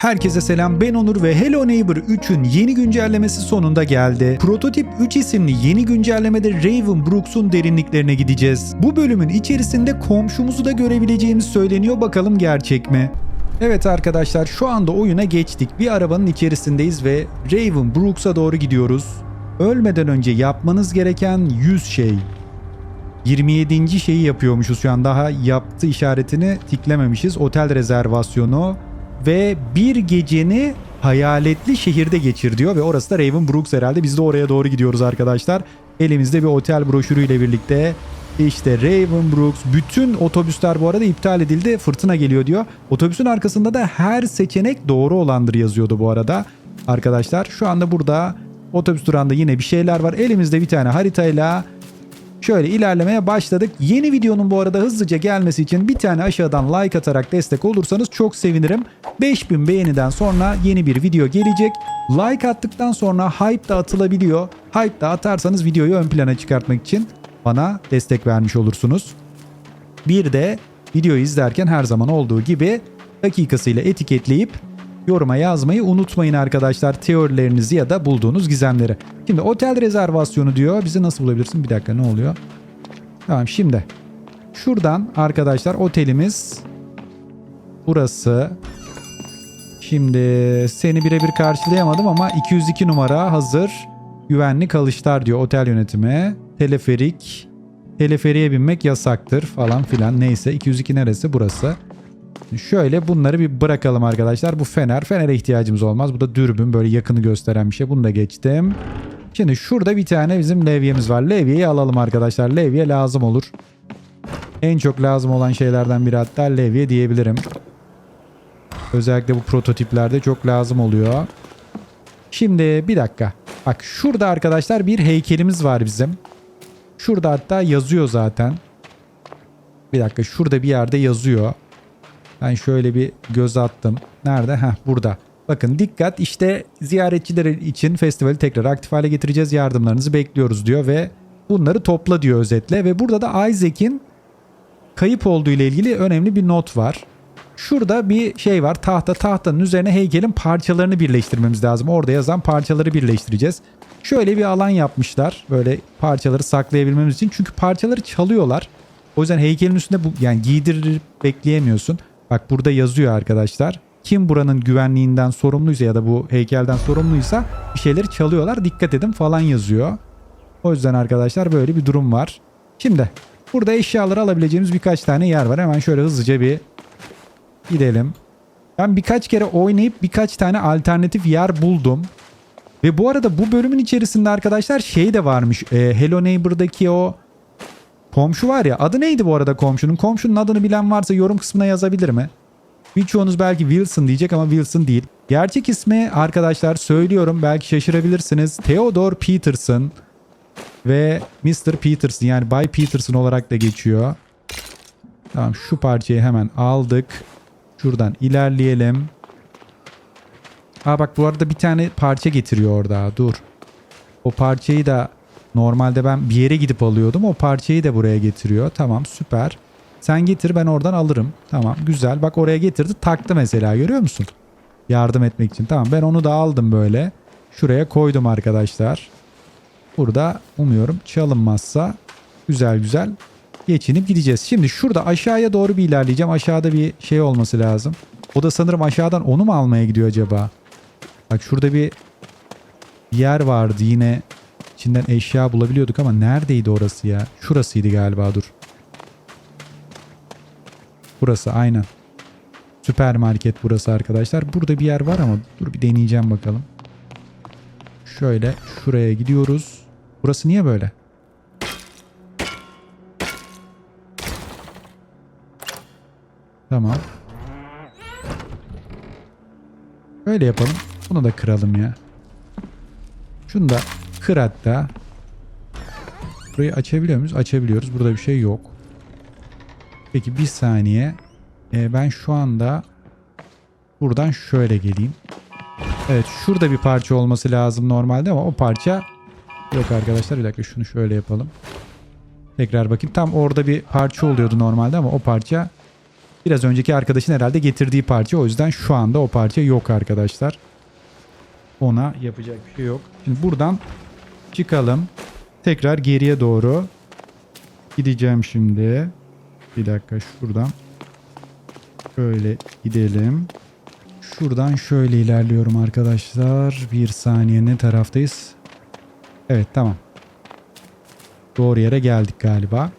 Herkese selam ben Onur ve Hello Neighbor 3'ün yeni güncellemesi sonunda geldi. Prototip 3 isimli yeni güncellemede Raven Brooks'un derinliklerine gideceğiz. Bu bölümün içerisinde komşumuzu da görebileceğimiz söyleniyor bakalım gerçek mi? Evet arkadaşlar şu anda oyuna geçtik. Bir arabanın içerisindeyiz ve Raven Brooks'a doğru gidiyoruz. Ölmeden önce yapmanız gereken 100 şey. 27. şeyi yapıyormuşuz şu an daha yaptı işaretini tiklememişiz. Otel rezervasyonu ve bir geceni hayaletli şehirde geçir diyor ve orası da Raven Brooks herhalde. Biz de oraya doğru gidiyoruz arkadaşlar. Elimizde bir otel broşürüyle birlikte işte Raven Brooks bütün otobüsler bu arada iptal edildi. Fırtına geliyor diyor. Otobüsün arkasında da her seçenek doğru olandır yazıyordu bu arada. Arkadaşlar şu anda burada otobüs durağında yine bir şeyler var. Elimizde bir tane haritayla Şöyle ilerlemeye başladık. Yeni videonun bu arada hızlıca gelmesi için bir tane aşağıdan like atarak destek olursanız çok sevinirim. 5000 beğeniden sonra yeni bir video gelecek. Like attıktan sonra hype da atılabiliyor. Hype da atarsanız videoyu ön plana çıkartmak için bana destek vermiş olursunuz. Bir de videoyu izlerken her zaman olduğu gibi dakikasıyla etiketleyip yoruma yazmayı unutmayın arkadaşlar teorilerinizi ya da bulduğunuz gizemleri. Şimdi otel rezervasyonu diyor. Bizi nasıl bulabilirsin? Bir dakika ne oluyor? Tamam şimdi. Şuradan arkadaşlar otelimiz burası. Şimdi seni birebir karşılayamadım ama 202 numara hazır. Güvenli kalışlar diyor otel yönetimi. Teleferik. Teleferiye binmek yasaktır falan filan. Neyse 202 neresi? Burası. Şöyle bunları bir bırakalım arkadaşlar. Bu fener. Fenere ihtiyacımız olmaz. Bu da dürbün böyle yakını gösteren bir şey. Bunu da geçtim. Şimdi şurada bir tane bizim levyemiz var. Levyeyi alalım arkadaşlar. Levye lazım olur. En çok lazım olan şeylerden biri hatta levye diyebilirim. Özellikle bu prototiplerde çok lazım oluyor. Şimdi bir dakika. Bak şurada arkadaşlar bir heykelimiz var bizim. Şurada hatta yazıyor zaten. Bir dakika şurada bir yerde yazıyor. Ben şöyle bir göz attım. Nerede? Heh burada. Bakın dikkat işte ziyaretçiler için festivali tekrar aktif hale getireceğiz. Yardımlarınızı bekliyoruz diyor ve bunları topla diyor özetle. Ve burada da Isaac'in kayıp olduğu ile ilgili önemli bir not var. Şurada bir şey var tahta tahtanın üzerine heykelin parçalarını birleştirmemiz lazım. Orada yazan parçaları birleştireceğiz. Şöyle bir alan yapmışlar böyle parçaları saklayabilmemiz için. Çünkü parçaları çalıyorlar. O yüzden heykelin üstünde bu yani giydirip bekleyemiyorsun. Bak burada yazıyor arkadaşlar. Kim buranın güvenliğinden sorumluysa ya da bu heykelden sorumluysa bir şeyleri çalıyorlar. Dikkat edin falan yazıyor. O yüzden arkadaşlar böyle bir durum var. Şimdi burada eşyaları alabileceğimiz birkaç tane yer var. Hemen şöyle hızlıca bir gidelim. Ben birkaç kere oynayıp birkaç tane alternatif yer buldum. Ve bu arada bu bölümün içerisinde arkadaşlar şey de varmış. E, Hello Neighbor'daki o Komşu var ya adı neydi bu arada komşunun? Komşunun adını bilen varsa yorum kısmına yazabilir mi? Birçoğunuz belki Wilson diyecek ama Wilson değil. Gerçek ismi arkadaşlar söylüyorum belki şaşırabilirsiniz. Theodore Peterson ve Mr. Peterson yani Bay Peterson olarak da geçiyor. Tamam şu parçayı hemen aldık. Şuradan ilerleyelim. Aa bak bu arada bir tane parça getiriyor orada. Dur. O parçayı da Normalde ben bir yere gidip alıyordum. O parçayı da buraya getiriyor. Tamam süper. Sen getir ben oradan alırım. Tamam güzel. Bak oraya getirdi taktı mesela görüyor musun? Yardım etmek için. Tamam ben onu da aldım böyle. Şuraya koydum arkadaşlar. Burada umuyorum çalınmazsa güzel güzel geçinip gideceğiz. Şimdi şurada aşağıya doğru bir ilerleyeceğim. Aşağıda bir şey olması lazım. O da sanırım aşağıdan onu mu almaya gidiyor acaba? Bak şurada bir yer vardı yine İçinden eşya bulabiliyorduk ama neredeydi orası ya? Şurasıydı galiba dur. Burası aynen. Süpermarket burası arkadaşlar. Burada bir yer var ama dur bir deneyeceğim bakalım. Şöyle şuraya gidiyoruz. Burası niye böyle? Tamam. Öyle yapalım. Bunu da kıralım ya. Şunu da kır hatta. Burayı açabiliyor muyuz? Açabiliyoruz. Burada bir şey yok. Peki bir saniye. Ee, ben şu anda buradan şöyle geleyim. Evet şurada bir parça olması lazım normalde ama o parça yok arkadaşlar. Bir dakika şunu şöyle yapalım. Tekrar bakayım. Tam orada bir parça oluyordu normalde ama o parça Biraz önceki arkadaşın herhalde getirdiği parça. O yüzden şu anda o parça yok arkadaşlar. Ona yapacak bir şey yok. Şimdi buradan çıkalım. Tekrar geriye doğru gideceğim şimdi. Bir dakika şuradan. Şöyle gidelim. Şuradan şöyle ilerliyorum arkadaşlar. Bir saniye ne taraftayız? Evet tamam. Doğru yere geldik galiba.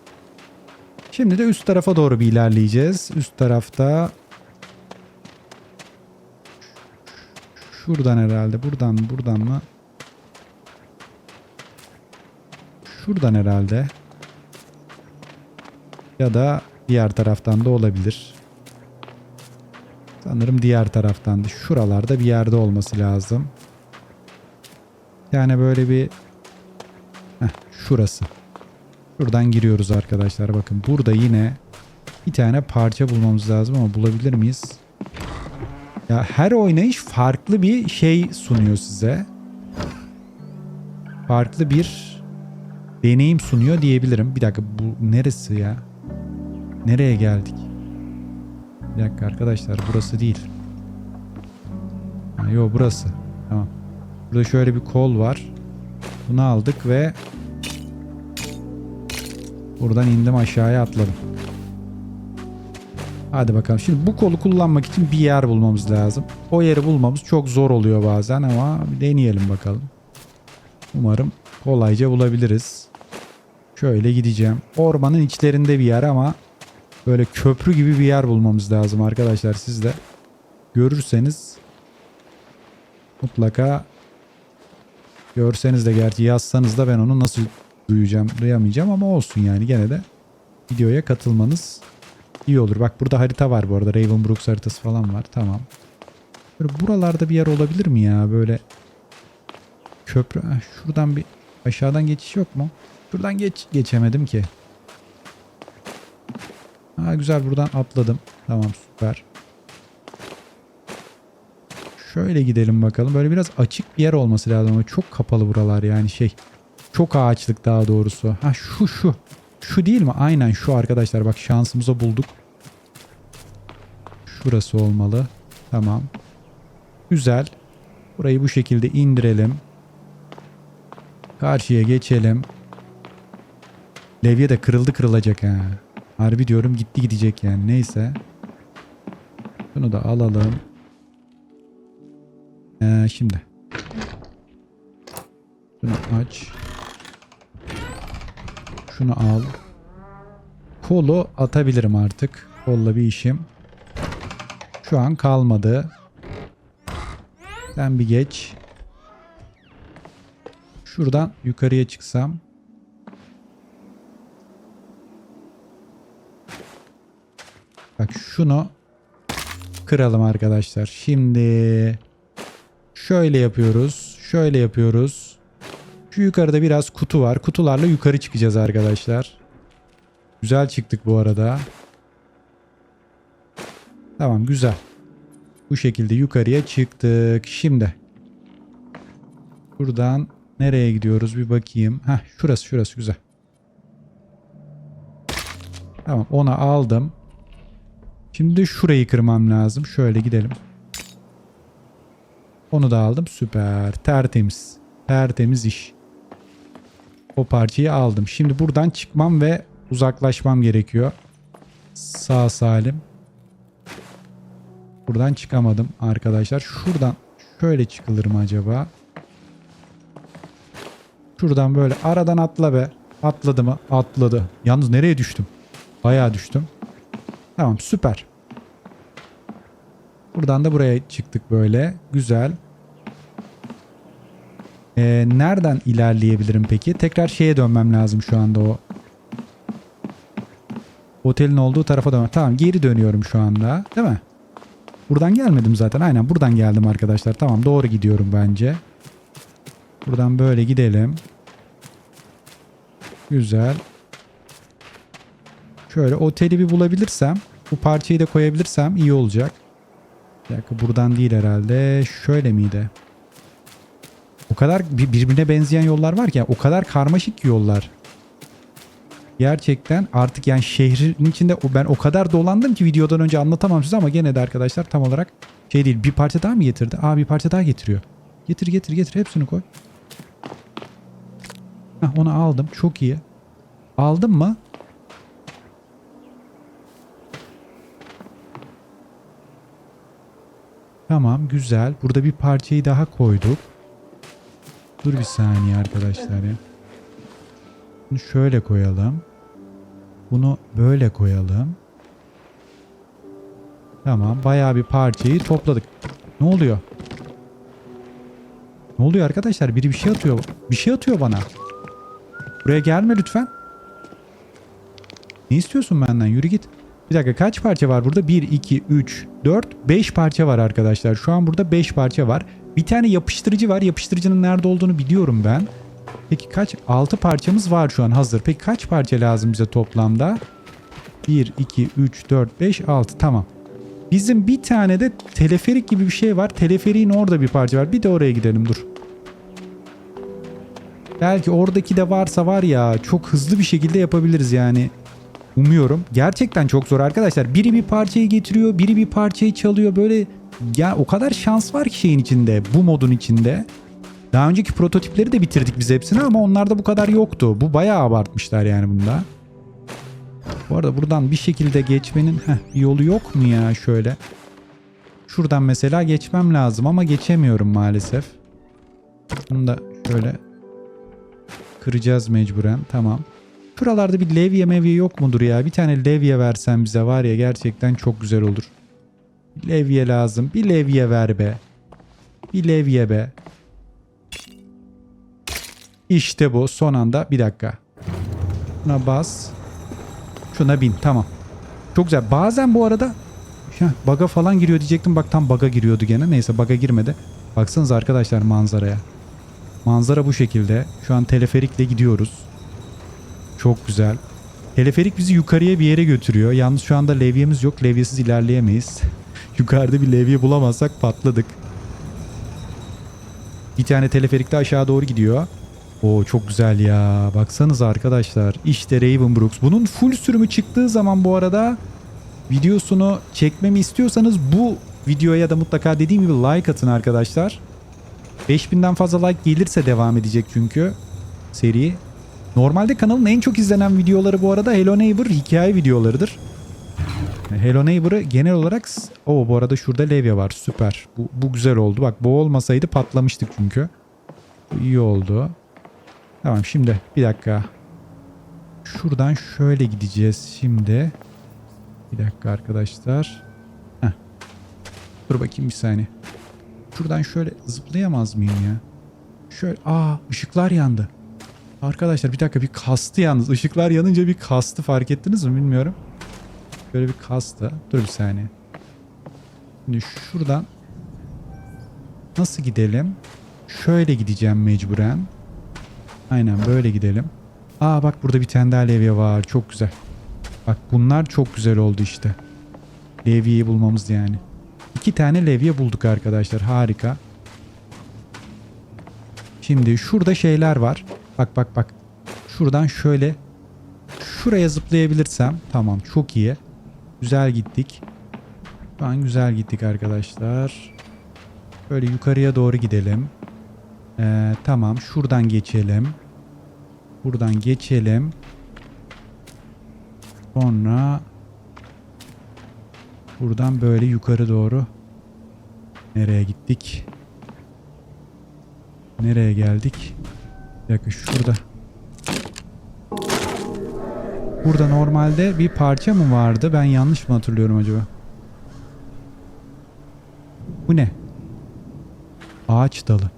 Şimdi de üst tarafa doğru bir ilerleyeceğiz. Üst tarafta şuradan herhalde. Buradan buradan mı? Şuradan herhalde. Ya da diğer taraftan da olabilir. Sanırım diğer taraftandı. Şuralarda bir yerde olması lazım. Yani böyle bir Heh, şurası. Şuradan giriyoruz arkadaşlar. Bakın burada yine bir tane parça bulmamız lazım ama bulabilir miyiz? Ya her oynayış farklı bir şey sunuyor size. Farklı bir deneyim sunuyor diyebilirim. Bir dakika bu neresi ya? Nereye geldik? Bir dakika arkadaşlar burası değil. Ha, yo burası. Tamam. Burada şöyle bir kol var. Bunu aldık ve buradan indim aşağıya atladım. Hadi bakalım. Şimdi bu kolu kullanmak için bir yer bulmamız lazım. O yeri bulmamız çok zor oluyor bazen ama deneyelim bakalım. Umarım kolayca bulabiliriz. Şöyle gideceğim. Ormanın içlerinde bir yer ama böyle köprü gibi bir yer bulmamız lazım arkadaşlar. Siz de görürseniz mutlaka görseniz de gerçi yazsanız da ben onu nasıl duyacağım duyamayacağım ama olsun yani gene de videoya katılmanız iyi olur. Bak burada harita var bu arada. Ravenbrooks haritası falan var. Tamam. Böyle buralarda bir yer olabilir mi ya? Böyle köprü. Şuradan bir aşağıdan geçiş yok mu? Şuradan geç geçemedim ki. Ha güzel buradan atladım. Tamam süper. Şöyle gidelim bakalım. Böyle biraz açık bir yer olması lazım ama çok kapalı buralar yani şey. Çok ağaçlık daha doğrusu. Ha şu şu. Şu değil mi? Aynen şu arkadaşlar. Bak şansımıza bulduk. Şurası olmalı. Tamam. Güzel. Burayı bu şekilde indirelim. Karşıya geçelim. Levye de kırıldı kırılacak ha. Harbi diyorum gitti gidecek yani. Neyse. Bunu da alalım. Ee, şimdi. Şunu aç. Şunu al. Kolu atabilirim artık. Kolla bir işim. Şu an kalmadı. Sen bir geç. Şuradan yukarıya çıksam. Bak şunu kıralım arkadaşlar. Şimdi şöyle yapıyoruz. Şöyle yapıyoruz. Şu yukarıda biraz kutu var. Kutularla yukarı çıkacağız arkadaşlar. Güzel çıktık bu arada. Tamam güzel. Bu şekilde yukarıya çıktık. Şimdi. Buradan nereye gidiyoruz bir bakayım. Heh şurası şurası güzel. Tamam onu aldım. Şimdi şurayı kırmam lazım. Şöyle gidelim. Onu da aldım. Süper. Tertemiz. Tertemiz iş. O parçayı aldım. Şimdi buradan çıkmam ve uzaklaşmam gerekiyor. Sağ salim. Buradan çıkamadım arkadaşlar. Şuradan şöyle çıkılır mı acaba? Şuradan böyle aradan atla be. Atladı mı? Atladı. Yalnız nereye düştüm? Bayağı düştüm. Tamam süper. Buradan da buraya çıktık böyle. Güzel. Ee, nereden ilerleyebilirim peki? Tekrar şeye dönmem lazım şu anda o. Otelin olduğu tarafa dönmem. Tamam geri dönüyorum şu anda. Değil mi? Buradan gelmedim zaten. Aynen buradan geldim arkadaşlar. Tamam doğru gidiyorum bence. Buradan böyle gidelim. Güzel. Şöyle oteli bir bulabilirsem bu parçayı da koyabilirsem iyi olacak. Bir dakika buradan değil herhalde. Şöyle miydi? O kadar bir- birbirine benzeyen yollar var ki. yani o kadar karmaşık yollar. Gerçekten artık yani şehrin içinde ben o kadar dolandım ki videodan önce anlatamam size ama gene de arkadaşlar tam olarak şey değil. Bir parça daha mı getirdi? Aa bir parça daha getiriyor. Getir getir getir hepsini koy. Heh, onu aldım. Çok iyi. Aldın mı? Tamam güzel. Burada bir parçayı daha koyduk. Dur bir saniye arkadaşlar. Bunu şöyle koyalım. Bunu böyle koyalım. Tamam bayağı bir parçayı topladık. Ne oluyor? Ne oluyor arkadaşlar? Biri bir şey atıyor. Bir şey atıyor bana. Buraya gelme lütfen. Ne istiyorsun benden? Yürü git. Bir dakika kaç parça var burada? 1, 2, 3, 4, 5 parça var arkadaşlar. Şu an burada 5 parça var. Bir tane yapıştırıcı var. Yapıştırıcının nerede olduğunu biliyorum ben. Peki kaç? 6 parçamız var şu an hazır. Peki kaç parça lazım bize toplamda? 1, 2, 3, 4, 5, 6. Tamam. Bizim bir tane de teleferik gibi bir şey var. Teleferiğin orada bir parça var. Bir de oraya gidelim dur. Belki oradaki de varsa var ya çok hızlı bir şekilde yapabiliriz yani. Umuyorum. Gerçekten çok zor arkadaşlar. Biri bir parçayı getiriyor, biri bir parçayı çalıyor. Böyle ya o kadar şans var ki şeyin içinde, bu modun içinde. Daha önceki prototipleri de bitirdik biz hepsini ama onlarda bu kadar yoktu. Bu bayağı abartmışlar yani bunda. Bu arada buradan bir şekilde geçmenin heh, bir yolu yok mu ya şöyle? Şuradan mesela geçmem lazım ama geçemiyorum maalesef. Bunu da şöyle kıracağız mecburen. Tamam. Şuralarda bir levye mevye yok mudur ya? Bir tane levye versen bize var ya gerçekten çok güzel olur. Levye lazım. Bir levye ver be. Bir levye be. İşte bu. Son anda. Bir dakika. Şuna bas. Şuna bin. Tamam. Çok güzel. Bazen bu arada ya, baga falan giriyor diyecektim. Bak tam baga giriyordu gene. Neyse baga girmedi. Baksanız arkadaşlar manzaraya. Manzara bu şekilde. Şu an teleferikle gidiyoruz. Çok güzel. Teleferik bizi yukarıya bir yere götürüyor. Yalnız şu anda levyemiz yok. Levyesiz ilerleyemeyiz. Yukarıda bir levye bulamazsak patladık. Bir tane teleferik de aşağı doğru gidiyor. Oo çok güzel ya. Baksanız arkadaşlar. İşte Ravenbrooks. Bunun full sürümü çıktığı zaman bu arada videosunu çekmemi istiyorsanız bu videoya da mutlaka dediğim gibi like atın arkadaşlar. 5000'den fazla like gelirse devam edecek çünkü seri. Normalde kanalın en çok izlenen videoları bu arada Hello Neighbor hikaye videolarıdır. Hello Neighbor'ı genel olarak... o bu arada şurada levye var süper. Bu, bu güzel oldu. Bak bu olmasaydı patlamıştık çünkü. Bu iyi oldu. Tamam şimdi bir dakika. Şuradan şöyle gideceğiz şimdi. Bir dakika arkadaşlar. Heh. Dur bakayım bir saniye. Şuradan şöyle zıplayamaz mıyım ya? Şöyle aa ışıklar yandı. Arkadaşlar bir dakika bir kastı yalnız. Işıklar yanınca bir kastı fark ettiniz mi bilmiyorum. Böyle bir kastı. Dur bir saniye. Şimdi şuradan nasıl gidelim? Şöyle gideceğim mecburen. Aynen böyle gidelim. Aa bak burada bir tane daha levye var. Çok güzel. Bak bunlar çok güzel oldu işte. Levyeyi bulmamız yani. İki tane levye bulduk arkadaşlar. Harika. Şimdi şurada şeyler var. Bak bak bak. Şuradan şöyle şuraya zıplayabilirsem tamam çok iyi. Güzel gittik. Şu an güzel gittik arkadaşlar. Böyle yukarıya doğru gidelim. Ee, tamam şuradan geçelim. Buradan geçelim. Sonra buradan böyle yukarı doğru nereye gittik? Nereye geldik? Bir dakika şurada. Burada normalde bir parça mı vardı? Ben yanlış mı hatırlıyorum acaba? Bu ne? Ağaç dalı.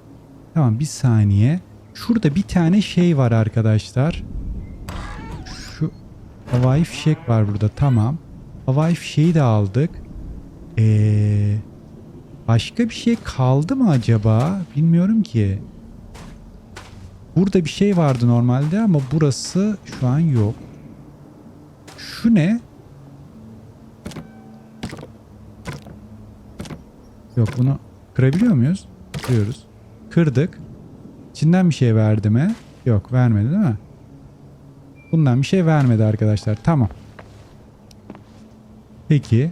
Tamam bir saniye. Şurada bir tane şey var arkadaşlar. Şu havai fişek var burada. Tamam. Havai fişeği de aldık. Ee, başka bir şey kaldı mı acaba? Bilmiyorum ki. Burada bir şey vardı normalde ama burası şu an yok. Şu ne? Yok bunu kırabiliyor muyuz? Kırıyoruz. Kırdık. İçinden bir şey verdi mi? Yok vermedi değil mi? Bundan bir şey vermedi arkadaşlar. Tamam. Peki.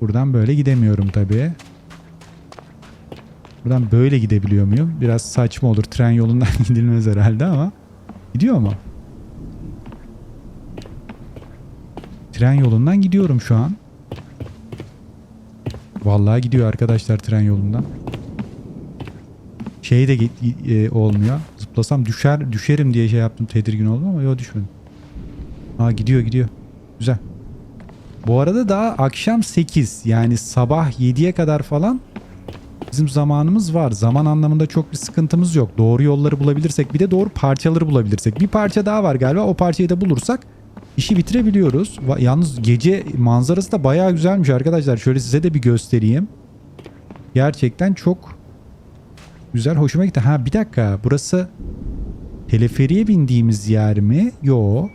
Buradan böyle gidemiyorum tabii. Buradan böyle gidebiliyor muyum? Biraz saçma olur. Tren yolundan gidilmez herhalde ama. Gidiyor mu? Tren yolundan gidiyorum şu an. Vallahi gidiyor arkadaşlar tren yolundan. Şey de e, olmuyor. Zıplasam düşer düşerim diye şey yaptım tedirgin oldum ama yok düşmedim. Aa gidiyor gidiyor. Güzel. Bu arada daha akşam 8 yani sabah 7'ye kadar falan bizim zamanımız var. Zaman anlamında çok bir sıkıntımız yok. Doğru yolları bulabilirsek bir de doğru parçaları bulabilirsek. Bir parça daha var galiba. O parçayı da bulursak işi bitirebiliyoruz. Yalnız gece manzarası da bayağı güzelmiş arkadaşlar. Şöyle size de bir göstereyim. Gerçekten çok güzel. Hoşuma gitti. Ha bir dakika. Burası teleferiye bindiğimiz yer mi? Yo.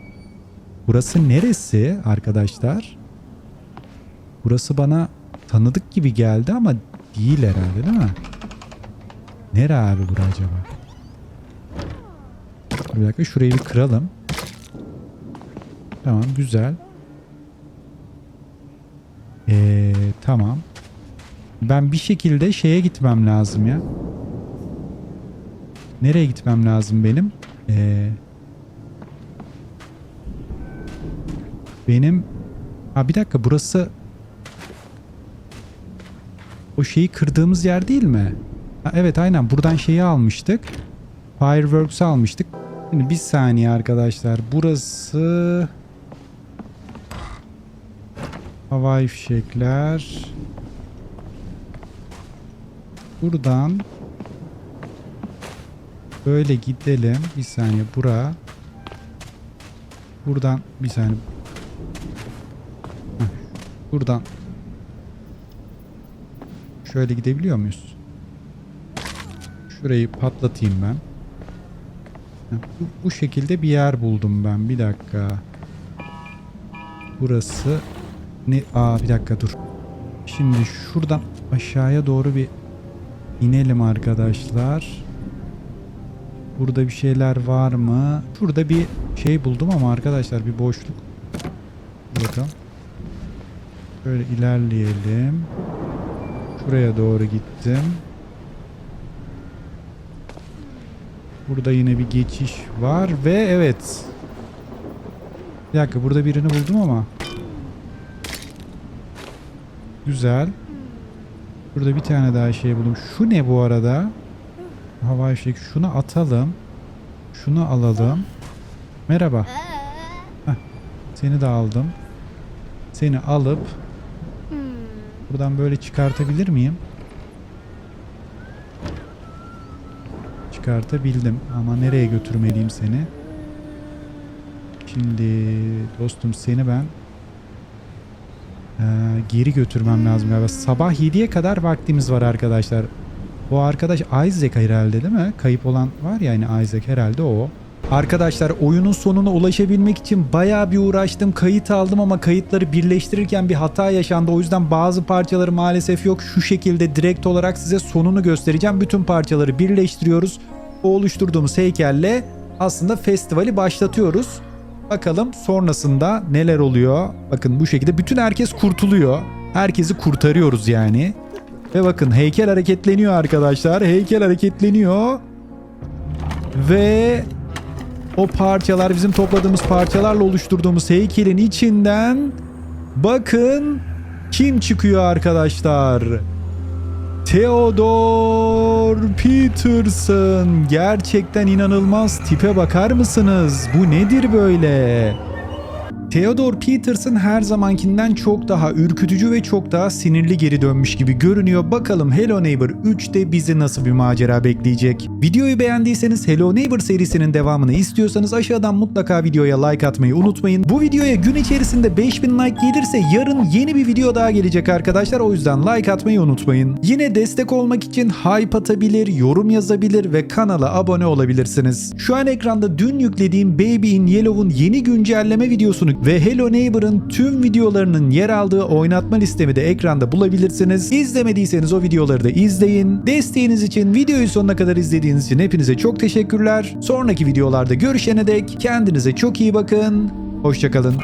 Burası neresi arkadaşlar? Burası bana tanıdık gibi geldi ama değil herhalde değil mi? Nere abi bura acaba? Bir dakika şurayı bir kıralım. Tamam güzel. Ee, tamam. Ben bir şekilde şeye gitmem lazım ya. Nereye gitmem lazım benim? Ee, benim... Ha bir dakika burası... O şeyi kırdığımız yer değil mi? Ha, evet aynen buradan şeyi almıştık. Fireworks'ı almıştık. Şimdi bir saniye arkadaşlar. Burası... Havai fişekler. Buradan böyle gidelim. Bir saniye bura. Buradan bir saniye. Buradan şöyle gidebiliyor muyuz? Şurayı patlatayım ben. Bu, bu şekilde bir yer buldum ben. Bir dakika. Burası ne? Aa bir dakika dur. Şimdi şuradan aşağıya doğru bir inelim arkadaşlar. Burada bir şeyler var mı? Şurada bir şey buldum ama arkadaşlar bir boşluk. Bakalım. Böyle ilerleyelim. Şuraya doğru gittim. Burada yine bir geçiş var ve evet. Bir dakika burada birini buldum ama. Güzel. Burada bir tane daha şey buldum. Şu ne bu arada? Havai fişek. Şunu atalım. Şunu alalım. Merhaba. Heh, seni de aldım. Seni alıp buradan böyle çıkartabilir miyim? Çıkartabildim. Ama nereye götürmeliyim seni? Şimdi dostum seni ben ee, geri götürmem lazım galiba. Sabah 7'ye kadar vaktimiz var arkadaşlar. O arkadaş Isaac herhalde değil mi? Kayıp olan var ya yani Isaac herhalde o. Arkadaşlar oyunun sonuna ulaşabilmek için bayağı bir uğraştım. Kayıt aldım ama kayıtları birleştirirken bir hata yaşandı. O yüzden bazı parçaları maalesef yok. Şu şekilde direkt olarak size sonunu göstereceğim. Bütün parçaları birleştiriyoruz. O oluşturduğumuz heykelle aslında festivali başlatıyoruz. Bakalım sonrasında neler oluyor. Bakın bu şekilde bütün herkes kurtuluyor. Herkesi kurtarıyoruz yani. Ve bakın heykel hareketleniyor arkadaşlar. Heykel hareketleniyor. Ve o parçalar bizim topladığımız parçalarla oluşturduğumuz heykelin içinden bakın kim çıkıyor arkadaşlar. Theodore Peterson. Gerçekten inanılmaz. Tipe bakar mısınız? Bu nedir böyle? Theodore Peterson her zamankinden çok daha ürkütücü ve çok daha sinirli geri dönmüş gibi görünüyor. Bakalım Hello Neighbor 3'te bizi nasıl bir macera bekleyecek? Videoyu beğendiyseniz Hello Neighbor serisinin devamını istiyorsanız aşağıdan mutlaka videoya like atmayı unutmayın. Bu videoya gün içerisinde 5000 like gelirse yarın yeni bir video daha gelecek arkadaşlar. O yüzden like atmayı unutmayın. Yine destek olmak için hype atabilir, yorum yazabilir ve kanala abone olabilirsiniz. Şu an ekranda dün yüklediğim Baby in Yellow'un yeni güncelleme videosunu ve Hello Neighbor'ın tüm videolarının yer aldığı oynatma listemi de ekranda bulabilirsiniz. İzlemediyseniz o videoları da izleyin. Desteğiniz için videoyu sonuna kadar izlediğiniz için hepinize çok teşekkürler. Sonraki videolarda görüşene dek kendinize çok iyi bakın. Hoşçakalın.